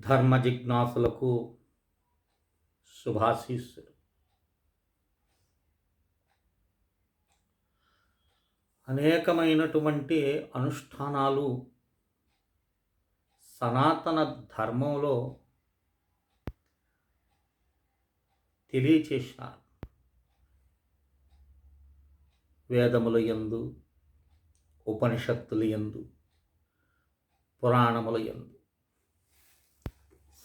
ధర్మ జిజ్ఞాసులకు శుభాశీస్సులు. అనేకమైనటువంటి అనుష్ఠానాలు సనాతన ధర్మంలో తెలియచేసినారు వేదముల యందు ఉపనిషత్తుల యందు పురాణముల యందు.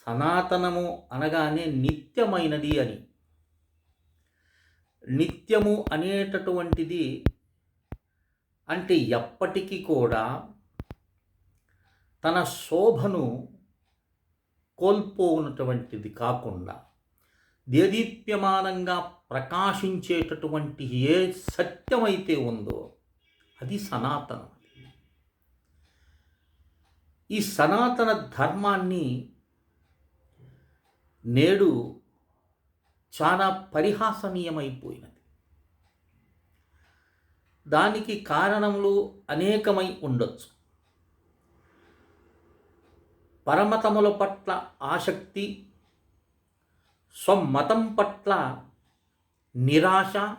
సనాతనము అనగానే నిత్యమైనది అని. నిత్యము అనేటటువంటిది అంటే ఎప్పటికీ కూడా తన శోభను కోల్పోనటువంటిది కాకుండా దేదీప్యమానంగా ప్రకాశించేటటువంటి ఏ సత్యమైతే ఉందో అది సనాతనం ఈ సనాతన ధర్మాన్ని నేడు చాలా పరిహాసనీయమైపోయినది. దానికి కారణములు అనేకమై ఉండొచ్చు. పరమతముల పట్ల ఆసక్తి స్వమతం పట్ల నిరాశ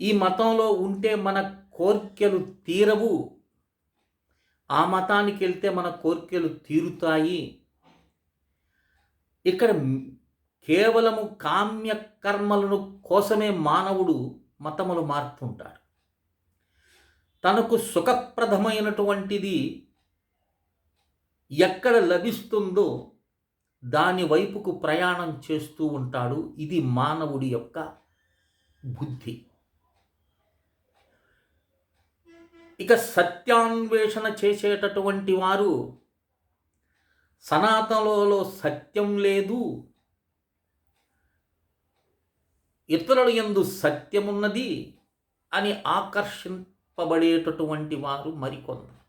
ఈ మతంలో ఉంటే మన కోర్కెలు తీరవు ఆ మతానికి వెళ్తే మన కోర్కెలు తీరుతాయి ఇక్కడ కేవలము కామ్య కర్మలను కోసమే మానవుడు మతములు మార్పుంటాడు తనకు సుఖప్రదమైనటువంటిది ఎక్కడ లభిస్తుందో దాని వైపుకు ప్రయాణం చేస్తూ ఉంటాడు. ఇది మానవుడి యొక్క బుద్ధి. ఇక సత్యాన్వేషణ చేసేటటువంటి వారు సనాతనలో సత్యం లేదు. ఇతరుల ఎందు సత్యమున్నది అని ఆకర్షింపబడేటటువంటి వారు మరికొందరు.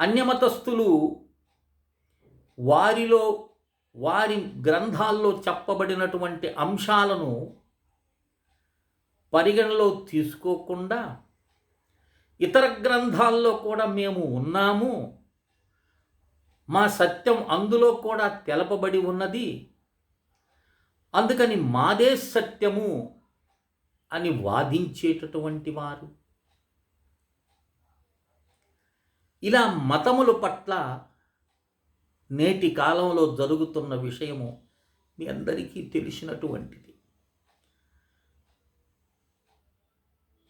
అన్యమతస్థులు వారిలో వారి గ్రంథాల్లో చెప్పబడినటువంటి అంశాలను పరిగణలో తీసుకోకుండా ఇతర గ్రంథాల్లో కూడా మేము ఉన్నాము. మా సత్యం అందులో కూడా తెలపబడి ఉన్నది. అందుకని మాదే సత్యము అని వాదించేటటువంటి వారు. ఇలా మతముల పట్ల నేటి కాలంలో జరుగుతున్న విషయము మీ అందరికీ తెలిసినటువంటిది.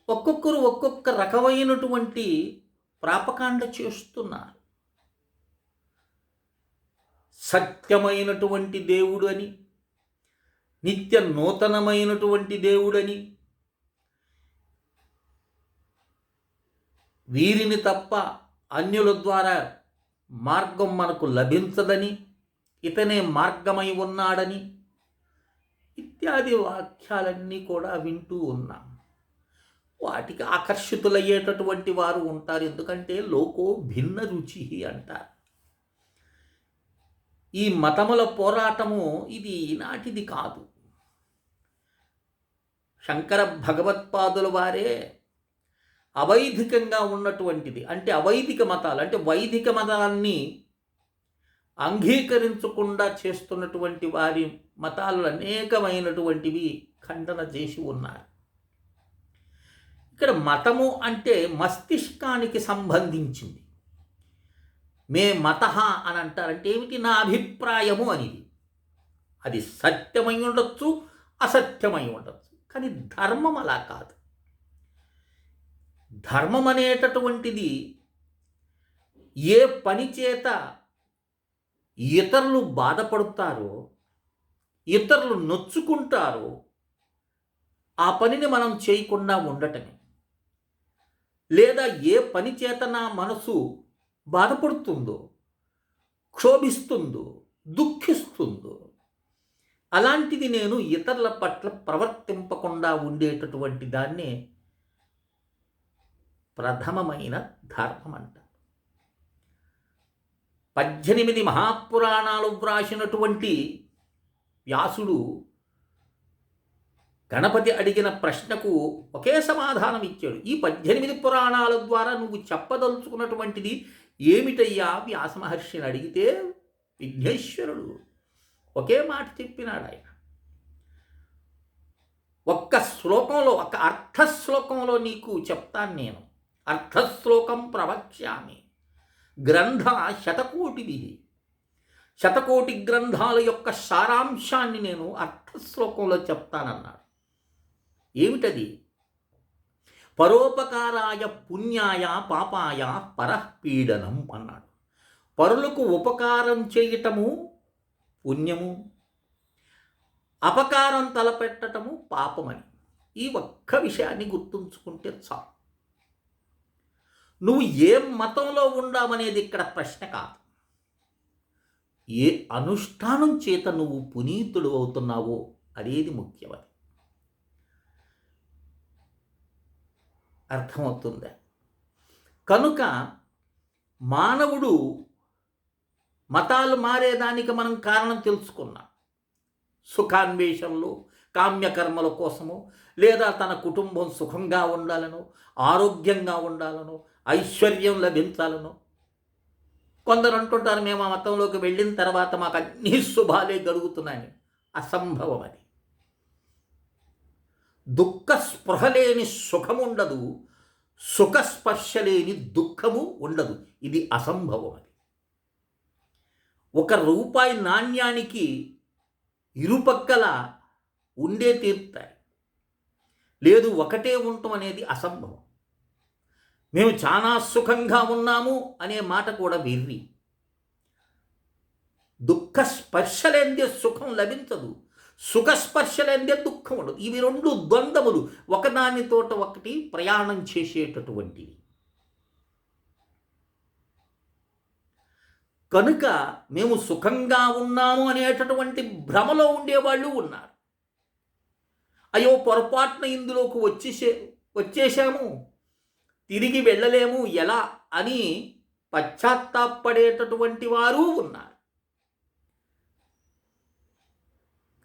ఒక్కొక్కరు ఒక్కొక్క రకమైనటువంటి ప్రాపకాండ చేస్తున్నారు. సత్యమైనటువంటి దేవుడు అని నిత్య నూతనమైనటువంటి దేవుడని వీరిని తప్ప అన్యుల ద్వారా మార్గం మనకు లభించదని ఇతనే మార్గమై ఉన్నాడని ఇత్యాది వాక్యాలన్నీ కూడా వింటూ ఉన్నాం. వాటికి ఆకర్షితులయ్యేటటువంటి వారు ఉంటారు. ఎందుకంటే లోకో భిన్న రుచి అంటారు. ఈ మతముల పోరాటము ఇది ఈనాటిది కాదు. శంకర భగవత్పాదుల వారే అవైదికంగా ఉన్నటువంటిది. అంటే అవైదిక మతాలు అంటే వైదిక మతాన్ని అంగీకరించకుండా చేస్తున్నటువంటి వారి మతాలు అనేకమైనటువంటివి ఖండన చేసి ఉన్నారు. ఇక్కడ మతము అంటే మస్తిష్కానికి సంబంధించింది. మే మత అని అంటారంటే ఏమిటి? నా అభిప్రాయము అనేది. అది సత్యమై ఉండొచ్చు అసత్యమై ఉండొచ్చు. కానీ ధర్మం అలా కాదు. ధర్మం అనేటటువంటిది ఏ పని చేత ఇతరులు బాధపడతారో ఇతరులు నొచ్చుకుంటారో ఆ పనిని మనం చేయకుండా ఉండటమే. లేదా ఏ పని చేత నా మనసు బాధపడుతుందో క్షోభిస్తుందో దుఃఖిస్తుందో అలాంటిది నేను ఇతరుల పట్ల ప్రవర్తింపకుండా ఉండేటటువంటి దాన్నే ప్రథమమైన ధర్మం అంట పద్దెనిమిది మహాపురాణాలు వ్రాసినటువంటి వ్యాసుడు గణపతి అడిగిన ప్రశ్నకు ఒకే సమాధానం ఇచ్చాడు ఈ పద్దెనిమిది పురాణాల ద్వారా నువ్వు చెప్పదలుచుకున్నటువంటిది ఏమిటయ్యా వ్యాసమహర్షిని అడిగితే విఘ్నేశ్వరుడు ఒకే మాట చెప్పినాడు ఆయన. ఒక్క శ్లోకంలో ఒక అర్థశ్లోకంలో నీకు చెప్తాను నేను. అర్థశ్లోకం ప్రవక్ష్యామి గ్రంథ శతకోటిది. శతకోటి గ్రంథాల యొక్క సారాంశాన్ని నేను అర్థశ్లోకంలో చెప్తానన్నాడు. ఏమిటది? పరోపకారాయ పుణ్యాయ పాపాయ పరపీడనం అన్నాడు. పరులకు ఉపకారం చేయటము పుణ్యము అపకారం తలపెట్టటము పాపమని. ఈ ఒక్క విషయాన్ని గుర్తుంచుకుంటే చాలు. నువ్వు ఏ మతంలో ఉండావనేది ఇక్కడ ప్రశ్న కాదు. ఏ అనుష్ఠానం చేత నువ్వు పునీతుడు అవుతున్నావో అనేది ముఖ్యమని అర్థమవుతుందా. కనుక మానవుడు మతాలు మారేదానికి మనం కారణం తెలుసుకున్నాం. సుఖాన్వేషంలో కామ్యకర్మల కోసము లేదా తన కుటుంబం సుఖంగా ఉండాలను ఆరోగ్యంగా ఉండాలను ఐశ్వర్యం లభించాలను. కొందరు అంటుంటారు మేము ఆ మతంలోకి వెళ్ళిన తర్వాత మాకు అన్ని శుభాలే గడుగుతున్నాయని అసంభవం అది. దుఃఖ స్పృహ లేని సుఖం ఉండదు సుఖ లేని దుఃఖము ఉండదు. ఇది అసంభవం అది. ఒక రూపాయి నాణ్యానికి ఇరుపక్కల ఉండే తీరుతాయి. లేదు ఒకటే ఉండటం అనేది అసంభవం. మేము చాలా సుఖంగా ఉన్నాము అనే మాట కూడా వెర్రి. దుఃఖ స్పర్శలేందే సుఖం లభించదు. సుఖస్పర్శలందే దుఃఖం ఉండదు ఇవి రెండు ద్వంద్వములు. ఒకదానితోట ఒకటి ప్రయాణం చేసేటటువంటివి. కనుక మేము సుఖంగా ఉన్నాము అనేటటువంటి భ్రమలో ఉండేవాళ్ళు ఉన్నారు. అయ్యో పొరపాటున ఇందులోకి వచ్చేసే వచ్చేసాము తిరిగి వెళ్ళలేము. ఎలా? అని పశ్చాత్తాపడేటటువంటి వారు ఉన్నారు.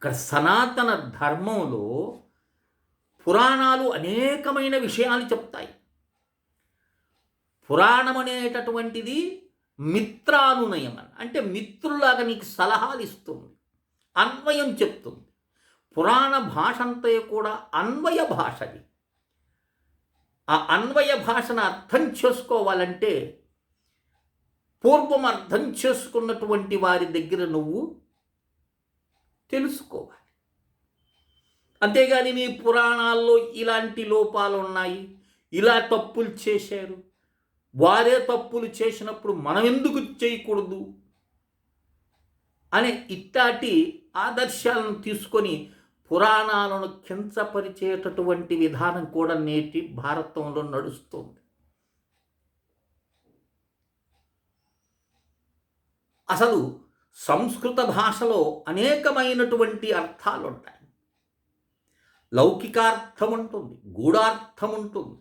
ఇక్కడ సనాతన ధర్మంలో పురాణాలు అనేకమైన విషయాలు చెప్తాయి. పురాణం అనేటటువంటిది మిత్రానునయం అంటే మిత్రులాగా నీకు సలహాలు ఇస్తుంది అన్వయం చెప్తుంది. పురాణ భాష అంతా కూడా అన్వయ భాషది ఆ అన్వయ భాషను అర్థం చేసుకోవాలంటే పూర్వం అర్థం చేసుకున్నటువంటి వారి దగ్గర నువ్వు తెలుసుకోవాలి అంతేగాని మీ పురాణాల్లో ఇలాంటి లోపాలు ఉన్నాయి ఇలా తప్పులు చేశారు. వారే తప్పులు చేసినప్పుడు మనం ఎందుకు చేయకూడదు? అనే ఇట్టాటి ఆదర్శాలను తీసుకొని పురాణాలను కించపరిచేటటువంటి విధానం కూడా నేటి భారతంలో నడుస్తుంది. అసలు సంస్కృత భాషలో అనేకమైనటువంటి అర్థాలు ఉంటాయి లౌకికార్థం ఉంటుంది గూఢార్థం ఉంటుంది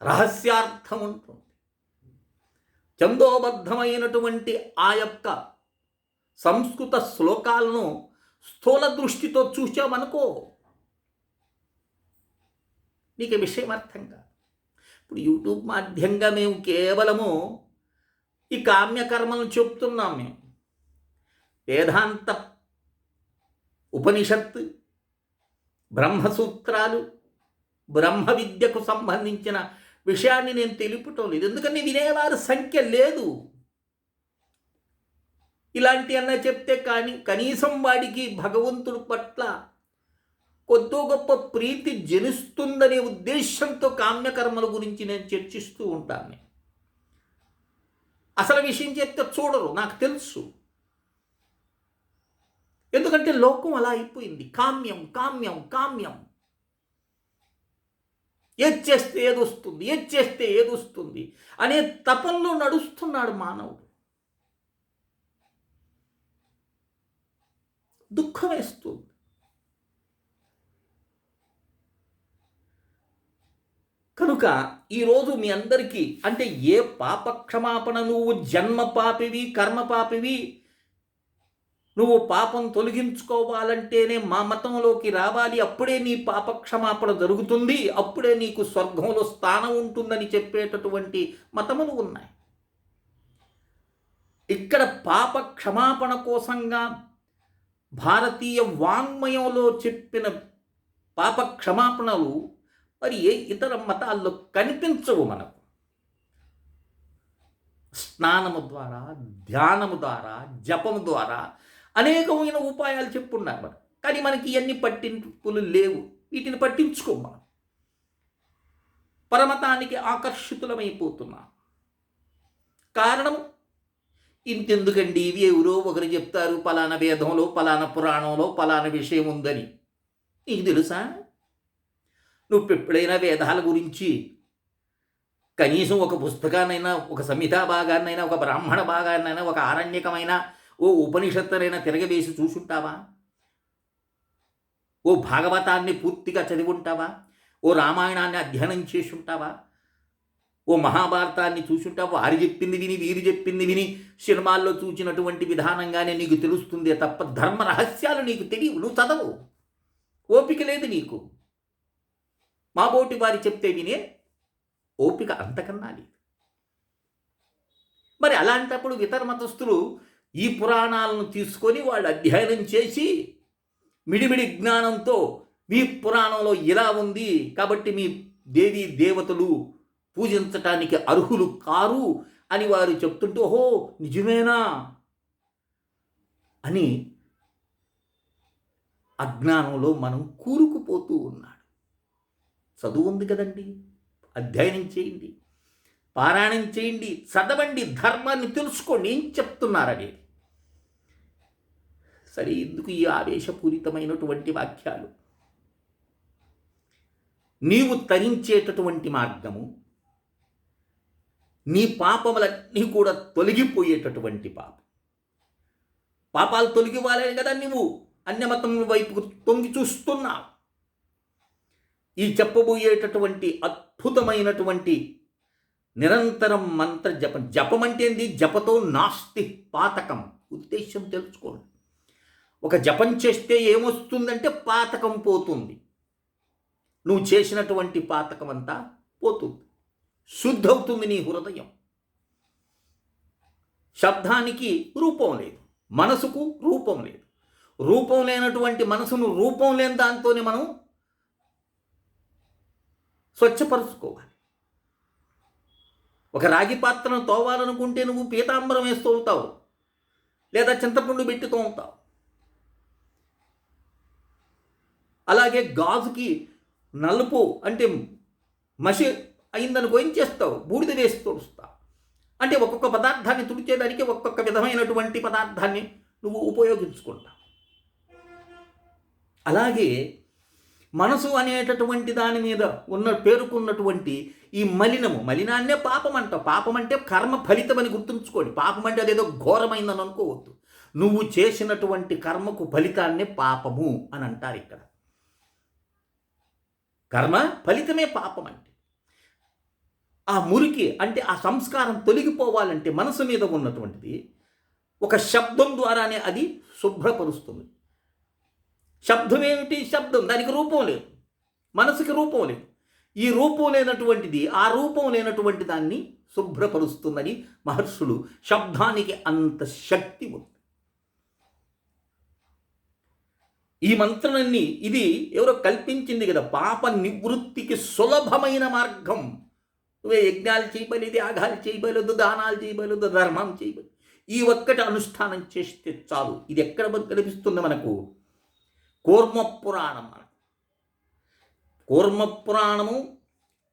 రహస్యార్థం ఉంటుంది చందోబద్ధమైనటువంటి ఆ యొక్క సంస్కృత శ్లోకాలను స్థూల దృష్టితో చూసామనుకో నీకు విషయం అర్థం కాదు. ఇప్పుడు యూట్యూబ్ మాధ్యంగా మేము కేవలము ఈ కామ్యకర్మలను చెప్తున్నాం మేము. వేదాంత ఉపనిషత్తు బ్రహ్మసూత్రాలు బ్రహ్మ విద్యకు సంబంధించిన విషయాన్ని నేను తెలుపుటం లేదు ఎందుకని వినేవారి సంఖ్య లేదు. ఇలాంటి అన్న చెప్తే కానీ కనీసం వాడికి భగవంతుడి పట్ల కొద్దో గొప్ప ప్రీతి జనిస్తుందనే ఉద్దేశంతో కామ్యకర్మల గురించి నేను చర్చిస్తూ ఉంటాను. అసలు విషయం చెప్తే చూడరు నాకు తెలుసు. ఎందుకంటే లోకం అలా అయిపోయింది. కామ్యం కామ్యం కామ్యం. ఏది చేస్తే ఏది వస్తుంది ఏది చేస్తే ఏది వస్తుంది అనే తపంలో నడుస్తున్నాడు మానవుడు. దుఃఖం వేస్తుంది. కనుక ఈరోజు మీ అందరికీ అంటే ఏ పాప క్షమాపణ నువ్వు జన్మ పాపివి కర్మ పాపివి నువ్వు పాపం తొలగించుకోవాలంటేనే మా మతంలోకి రావాలి. అప్పుడే నీ పాప క్షమాపణ జరుగుతుంది. అప్పుడే నీకు స్వర్గంలో స్థానం ఉంటుందని చెప్పేటటువంటి మతములు ఉన్నాయి. ఇక్కడ పాప క్షమాపణ కోసంగా భారతీయ వాంగ్మయంలో చెప్పిన పాప క్షమాపణలు మరి ఏ ఇతర మతాల్లో కనిపించవు మనకు? స్నానము ద్వారా ధ్యానము ద్వారా జపము ద్వారా అనేకమైన ఉపాయాలు చెప్పున్నారు మనం కానీ మనకి ఇవన్నీ పట్టింపులు లేవు. వీటిని పట్టించుకోం మనం. పరమతానికి ఆకర్షితులమైపోతున్నాం. కారణం ఇంతెందుకండి ఇవి ఎవరో ఒకరు చెప్తారు పలానా వేదంలో పలానా పురాణంలో పలానా విషయం ఉందని. నీకు తెలుసా? నువ్వు ఎప్పుడైనా వేదాల గురించి కనీసం ఒక పుస్తకాన్నైనా ఒక సంహితా భాగాన్నైనా ఒక బ్రాహ్మణ భాగాన్నైనా ఒక ఆరణ్యకమైన ఓ ఉపనిషత్తునైనా తిరగవేసి చూసుంటావా? ఓ భాగవతాన్ని పూర్తిగా చదివి ఉంటావా ఓ రామాయణాన్ని అధ్యయనం చేసి ఉంటావా ఓ మహాభారతాన్ని చూసుంటావా? వారు చెప్పింది విని వీరు చెప్పింది విని సినిమాల్లో చూచినటువంటి విధానంగానే నీకు తెలుస్తుంది తప్ప ధర్మ రహస్యాలు నీకు తెలియవు నువ్వు చదవు ఓపిక లేదు నీకు. మా బోటి వారి చెప్తే వినే ఓపిక అంతకన్నా లేదు. మరి అలాంటప్పుడు ఇతర మతస్థులు ఈ పురాణాలను తీసుకొని వాళ్ళు అధ్యయనం చేసి మిడిమిడి జ్ఞానంతో మీ పురాణంలో ఇలా ఉంది కాబట్టి మీ దేవీ దేవతలు పూజించటానికి అర్హులు కారు అని వారు చెప్తుంటే ఓహో నిజమేనా? అని అజ్ఞానంలో మనం కూరుకుపోతూ ఉన్నాడు చదువు ఉంది కదండి. అధ్యయనం చేయండి. పారాయణం చేయండి. చదవండి. ధర్మాన్ని తెలుసుకోండి. ఏం చెప్తున్నారనేది సరే ఎందుకు ఈ ఆవేశపూరితమైనటువంటి వాక్యాలు? నీవు తరించేటటువంటి మార్గము. నీ పాపములన్నీ కూడా తొలగిపోయేటటువంటి పాపం. పాపాలు తొలగివ్వాలే కదా నువ్వు అన్యమతం వైపు తొంగి చూస్తున్నావు. ఈ చెప్పబోయేటటువంటి అద్భుతమైనటువంటి నిరంతరం మంత్ర జపం. జపం అంటే ఏంది? జపతో నాస్తి పాతకం. ఉద్దేశం తెలుసుకోండి. ఒక జపం చేస్తే ఏమొస్తుందంటే పాతకం పోతుంది. నువ్వు చేసినటువంటి పాతకం అంతా పోతుంది. శుద్ధవుతుంది నీ హృదయం. శబ్దానికి రూపం లేదు. మనసుకు రూపం లేదు. రూపం లేనటువంటి మనసును రూపం లేని దాంతోనే మనం స్వచ్ఛపరుచుకోవాలి. ఒక రాగి పాత్రను తోవాలనుకుంటే నువ్వు పీతాంబరం వేస్తూ ఉంటావు. లేదా చింతపండు పెట్టి తోముతావు అలాగే గాజుకి నలుపు అంటే మసి అయిందనుకో ఏం చేస్తావు? బూడిద వేసి తుడుస్తావు అంటే ఒక్కొక్క పదార్థాన్ని తుడిచేదానికి ఒక్కొక్క విధమైనటువంటి పదార్థాన్ని నువ్వు ఉపయోగించుకుంటావు. అలాగే మనసు అనేటటువంటి దాని మీద ఉన్న పేరుకున్నటువంటి ఈ మలినము. మలినాన్నే పాపం అంట పాపం అంటే కర్మ ఫలితమని గుర్తుంచుకోండి. పాపం అంటే అదేదో ఘోరమైందని అనుకోవద్దు. నువ్వు చేసినటువంటి కర్మకు ఫలితాన్నే పాపము అని అంటారు ఇక్కడ. కర్మ ఫలితమే పాపం అంటే ఆ మురికి అంటే ఆ సంస్కారం తొలగిపోవాలంటే మనసు మీద ఉన్నటువంటిది ఒక శబ్దం ద్వారానే అది శుభ్రపరుస్తుంది. శబ్దం ఏమిటి శబ్దం. దానికి రూపం లేదు. మనసుకి రూపం లేదు. ఈ రూపం లేనటువంటిది ఆ రూపం లేనటువంటి దాన్ని శుభ్రపరుస్తుందని మహర్షులు. శబ్దానికి అంత శక్తి ఉంది. ఈ మంత్రాలన్నీ ఇది ఎవరో కల్పించింది కదా పాప నివృత్తికి సులభమైన మార్గం. నువ్వే యజ్ఞాలు చేయబలేదు యాగాలు చేయబలేదు దానాలు చేయబలేదు ధర్మం చేయబలేదు ఈ ఒక్కటి అనుష్ఠానం చేస్తే చాలు. ఇది ఎక్కడ కనిపిస్తుంది మనకు? కూర్మ పురాణం కూర్మ పురాణము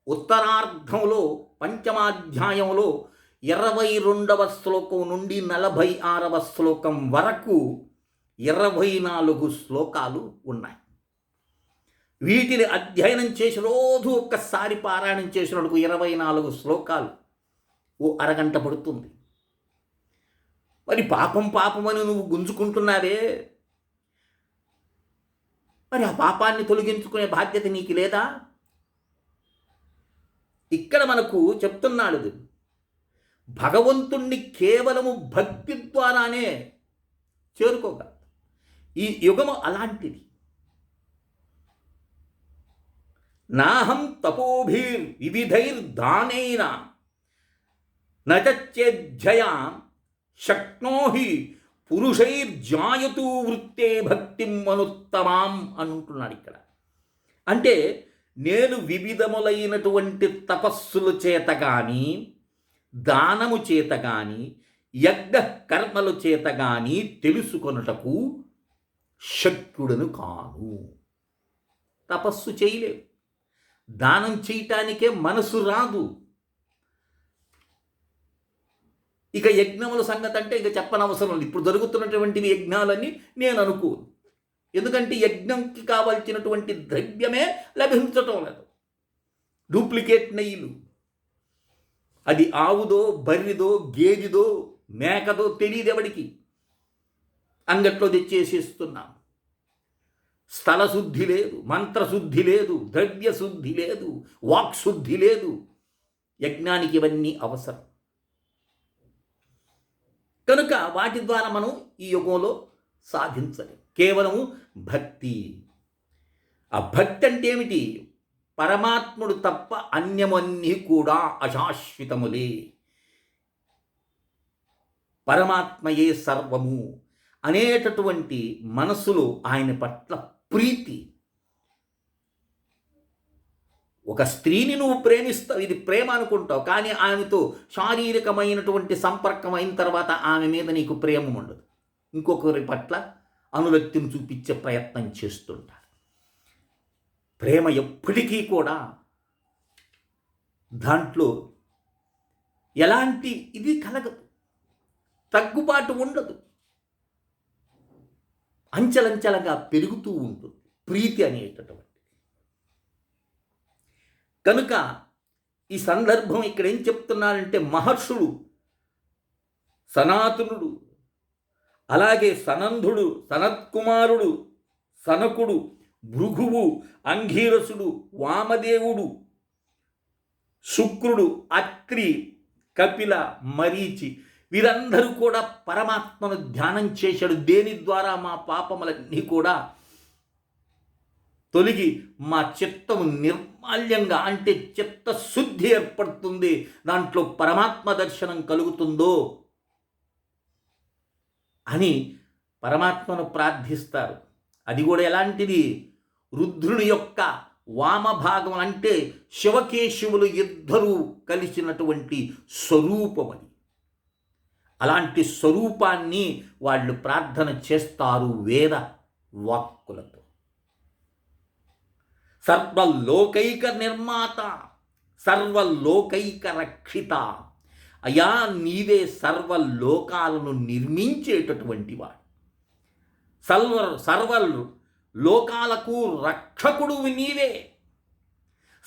ఉత్తరార్ధంలో పంచమాధ్యాయంలో ఇరవై రెండవ శ్లోకం నుండి నలభై ఆరవ శ్లోకం వరకు ఇరవై నాలుగు శ్లోకాలు ఉన్నాయి. వీటిని అధ్యయనం చేసి రోజు ఒక్కసారి పారాయణం చేసినందుకు ఇరవై నాలుగు శ్లోకాలు ఓ అరగంట పడుతుంది. మరి పాపం పాపమని నువ్వు గుంజుకుంటున్నావే. మరి ఆ పాపాన్ని తొలగించుకునే బాధ్యత నీకు లేదా? ఇక్కడ మనకు చెప్తున్నాడు భగవంతుణ్ణి కేవలము భక్తి ద్వారానే చేరుకోగలరు ఈ యుగము అలాంటిది. నాహం తపోభీర్ వివిధైర్ వివిధైర్దానైన నచేధ్యయా శక్నోహి పురుషైర్జాయతూ వృత్తే భక్తిం మనుత్తమాం అంటున్నాడు ఇక్కడ. అంటే నేను వివిధములైనటువంటి తపస్సుల చేత కానీ దానము చేత కానీ యజ్ఞ కర్మల చేత కానీ తెలుసుకొనుటకు శక్తుడను కాను. తపస్సు చేయలేవు. దానం చేయటానికే మనసు రాదు. ఇక యజ్ఞముల సంగతి అంటే ఇక చెప్పనవసరం లేదు. ఇప్పుడు జరుగుతున్నటువంటివి యజ్ఞాలని నేను అనుకోను. ఎందుకంటే యజ్ఞంకి కావాల్సినటువంటి ద్రవ్యమే లభించటం లేదు. డూప్లికేట్ నెయ్యిలు. అది ఆవుదో బర్రిదో గేదిదో మేకదో తెలియదు ఎవడికి అంగట్లో తెచ్చేసేస్తున్నాం. స్థలశుద్ధి లేదు మంత్రశుద్ధి లేదు ద్రవ్య శుద్ధి లేదు వాక్శుద్ధి లేదు. యజ్ఞానికి ఇవన్నీ అవసరం. కనుక వాటి ద్వారా మనం ఈ యుగంలో సాధించలేం. కేవలము భక్తి. ఆ భక్తి అంటే ఏమిటి? పరమాత్ముడు తప్ప అన్యమన్నీ కూడా అశాశ్వతములే. పరమాత్మయే సర్వము అనేటటువంటి మనసులో ఆయన పట్ల ప్రీతి ఒక స్త్రీని నువ్వు ప్రేమిస్తావు ఇది ప్రేమ అనుకుంటావు కానీ ఆమెతో శారీరకమైనటువంటి సంపర్కం అయిన తర్వాత ఆమె మీద నీకు ప్రేమ ఉండదు. ఇంకొకరి పట్ల అనురక్తిని చూపించే ప్రయత్నం చేస్తుంటారు. ప్రేమ ఎప్పటికీ కూడా దాంట్లో ఎలాంటి ఇది కలగదు. తగ్గుబాటు ఉండదు. అంచెలంచెలగా పెరుగుతూ ఉంటుంది ప్రీతి అనేటటువంటి కనుక ఈ సందర్భం ఇక్కడ ఏం చెప్తున్నారంటే మహర్షుడు సనాతనుడు అలాగే సనంధుడు సనత్కుమారుడు సనకుడు భృగువు అంగీరసుడు వామదేవుడు శుక్రుడు అత్రి కపిల మరీచి వీరందరూ కూడా పరమాత్మను ధ్యానం చేశాడు. దేని ద్వారా మా పాపములన్నీ కూడా తొలగి మా చిత్తము నిర్మాల్యంగా అంటే చిత్తశుద్ధి ఏర్పడుతుంది. దాంట్లో పరమాత్మ దర్శనం కలుగుతుందో అని పరమాత్మను ప్రార్థిస్తారు. అది కూడా ఎలాంటిది? రుద్రుని యొక్క వామభాగం అంటే శివకేశవులు ఇద్దరూ కలిసినటువంటి స్వరూపం అది. అలాంటి స్వరూపాన్ని వాళ్ళు ప్రార్థన చేస్తారు వేద వాక్కులతో. సర్వలోకైక నిర్మాత సర్వలోకైక రక్షిత అయా నీవే సర్వలోకాలను నిర్మించేటటువంటి వాడు. సర్వ సర్వ లోకాలకు రక్షకుడు నీవే.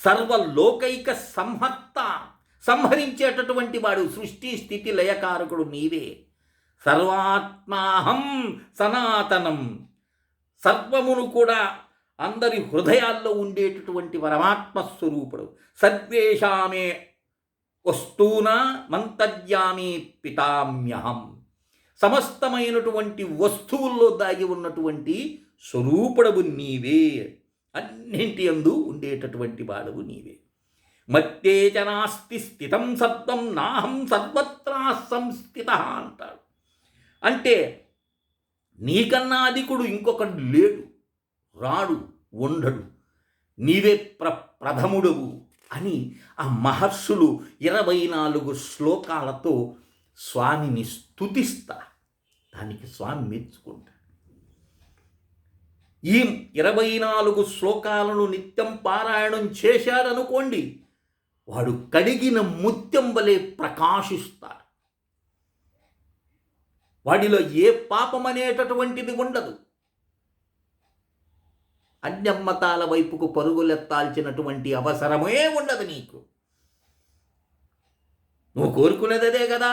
సర్వలోకైక సంహర్త సంహరించేటటువంటి వాడు సృష్టి స్థితి లయకారకుడు నీవే. సర్వాత్మాహం సనాతనం. సర్వమును కూడా అందరి హృదయాల్లో ఉండేటటువంటి పరమాత్మ స్వరూపుడు. సర్వేషామే వస్తూనా మంతర్యామి పితామ్యహం. సమస్తమైనటువంటి వస్తువుల్లో దాగి ఉన్నటువంటి స్వరూపుడవు నీవే. అన్నింటి అందు ఉండేటటువంటి వాడవు నీవే. మత్తేచ నాస్తి స్థితం సత్వం నాహం సర్వత్రా సంస్థిత అంటాడు. అంటే నీకన్నా అధికుడు ఇంకొకడు లేడు. రాడు ఉండడు. నీవే ప్ర ప్రథముడవు అని ఆ మహర్షులు ఇరవై నాలుగు శ్లోకాలతో స్వామిని స్తుతిస్తా దానికి స్వామి మెచ్చుకుంటా ఈ ఇరవై నాలుగు శ్లోకాలను నిత్యం పారాయణం చేశాడనుకోండి వాడు కడిగిన ముత్యం వలె ప్రకాశిస్తాడు. వాడిలో ఏ పాపం అనేటటువంటిది ఉండదు. అన్యమ్మతాల వైపుకు పరుగులెత్తాల్సినటువంటి అవసరమే ఉండదు నీకు. నువ్వు కోరుకునేది అదే కదా.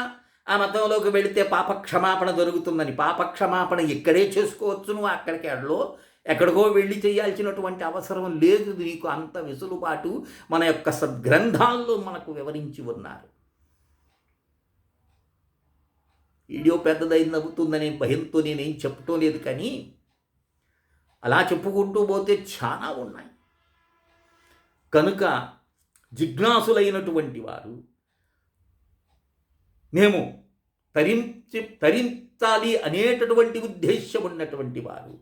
ఆ మతంలోకి వెళితే పాపక్షమాపణ దొరుకుతుందని పాపక్షమాపణ ఇక్కడే చేసుకోవచ్చు నువ్వు అక్కడికి అడలో ఎక్కడికో వెళ్ళి చేయాల్సినటువంటి అవసరం లేదు నీకు. అంత వెసులుబాటు మన యొక్క సద్గ్రంథాల్లో మనకు వివరించి ఉన్నారు. వీడియో పెద్దదైంది నవ్వుతుందనే భయంతో నేనేం చెప్పటం లేదు కానీ అలా చెప్పుకుంటూ పోతే చాలా ఉన్నాయి. కనుక జిజ్ఞాసులైనటువంటి వారు మేము తరించి తరించాలి అనేటటువంటి ఉద్దేశ్యం ఉన్నటువంటి వారు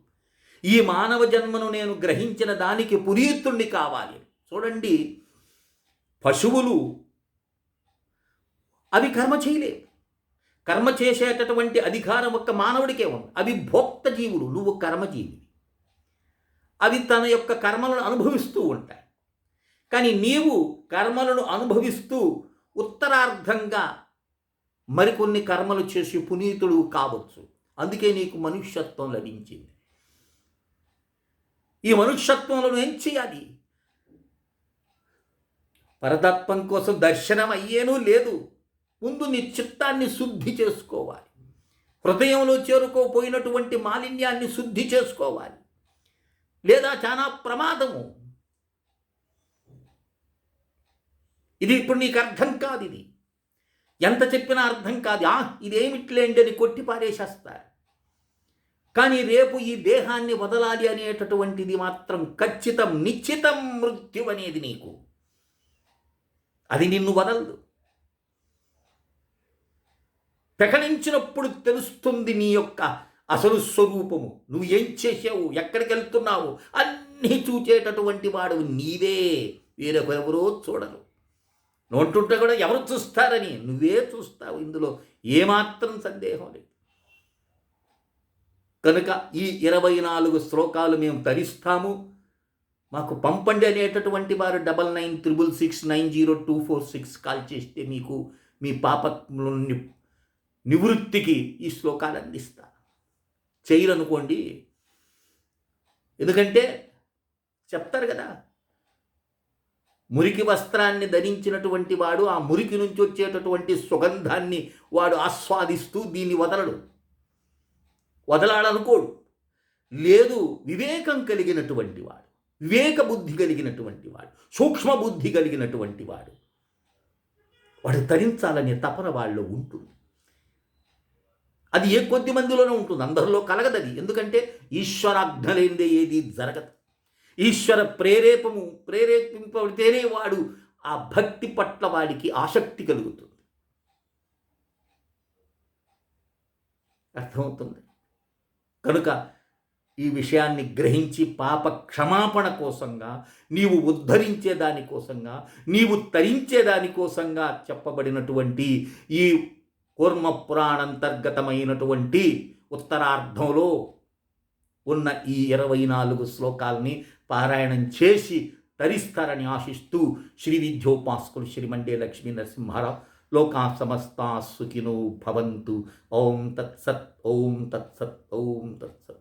ఈ మానవ జన్మను నేను గ్రహించిన దానికి పునీతుణ్ణి కావాలి. చూడండి పశువులు అవి కర్మ చేయలేవు కర్మ చేసేటటువంటి అధికారం ఒక్క మానవుడికే ఉంది. అవి భోక్త జీవులు నువ్వు కర్మజీవి. అవి తన యొక్క కర్మలను అనుభవిస్తూ ఉంటాయి. కానీ నీవు కర్మలను అనుభవిస్తూ ఉత్తరార్ధంగా మరికొన్ని కర్మలు చేసి పునీతుడు కావచ్చు. అందుకే నీకు మనుష్యత్వం లభించింది. ఈ మనుష్యత్వంలో ఏం చేయాలి? పరతత్వం కోసం దర్శనం అయ్యేనూ లేదు. ముందు నీ చిత్తాన్ని శుద్ధి చేసుకోవాలి. హృదయంలో చేరుకోపోయినటువంటి మాలిన్యాన్ని శుద్ధి చేసుకోవాలి. లేదా చాలా ప్రమాదము. ఇది ఇప్పుడు నీకు అర్థం కాదు ఇది. ఎంత చెప్పినా అర్థం కాదు. ఆ ఇదేమిట్లేండి అని కొట్టి పారేసేస్తారు. కానీ రేపు ఈ దేహాన్ని వదలాలి అనేటటువంటిది మాత్రం ఖచ్చితం నిశ్చితం మృత్యు అనేది నీకు. అది నిన్ను వదలదు. ప్రకటించినప్పుడు తెలుస్తుంది నీ యొక్క అసలు స్వరూపము. నువ్వు ఏం చేసావు ఎక్కడికి వెళ్తున్నావు? అన్నీ చూచేటటువంటి వాడు నీవే. వేరొకరెవరో చూడరు. నోటుంటే కూడా ఎవరు చూస్తారని నువ్వే చూస్తావు ఇందులో. ఏమాత్రం సందేహం లేదు. కనుక ఈ ఇరవై నాలుగు శ్లోకాలు మేము తరిస్తాము. మాకు పంపండి అనేటటువంటి వారు double nine triple six nine zero two four six call చేస్తే మీకు మీ పాప నివృత్తికి ఈ శ్లోకాలు అందిస్తారు. చేయరనుకోండి ఎందుకంటే చెప్తారు కదా మురికి వస్త్రాన్ని ధరించినటువంటి వాడు ఆ మురికి నుంచి వచ్చేటటువంటి సుగంధాన్ని వాడు ఆస్వాదిస్తూ దీన్ని వదలడు. వదలాడనుకోడు. లేదు వివేకం కలిగినటువంటి వాడు వివేక బుద్ధి కలిగినటువంటి వాడు సూక్ష్మ బుద్ధి కలిగినటువంటి వాడు వాడు ధరించాలనే తపన వాళ్ళు ఉంటుంది. అది ఏ కొద్ది మందిలోనే ఉంటుంది. అందరిలో కలగదు అది. ఎందుకంటే ఈశ్వరాజ్ఞ లేనిదే ఏది జరగదు. ఈశ్వర ప్రేరేపము ప్రేరేపింపబడితేనే వాడు ఆ భక్తి పట్ల వాడికి ఆసక్తి కలుగుతుంది. అర్థమవుతుంది? కనుక ఈ విషయాన్ని గ్రహించి పాప క్షమాపణ కోసంగా నీవు ఉద్ధరించే దానికోసంగా నీవు తరించే దానికోసంగా చెప్పబడినటువంటి ఈ కూర్మ పురాణంతర్గతమైనటువంటి ఉత్తరార్ధంలో ఉన్న ఈ ఇరవై నాలుగు శ్లోకాలని పారాయణం చేసి తరిస్తారని ఆశిస్తూ శ్రీ విద్యోపాసకులు శ్రీమండే లక్ష్మీ నరసింహారావు లోకా సమస్తా సుఖినో భవంతు ఓం తత్సత్ ఓం తత్సత్ ఓం తత్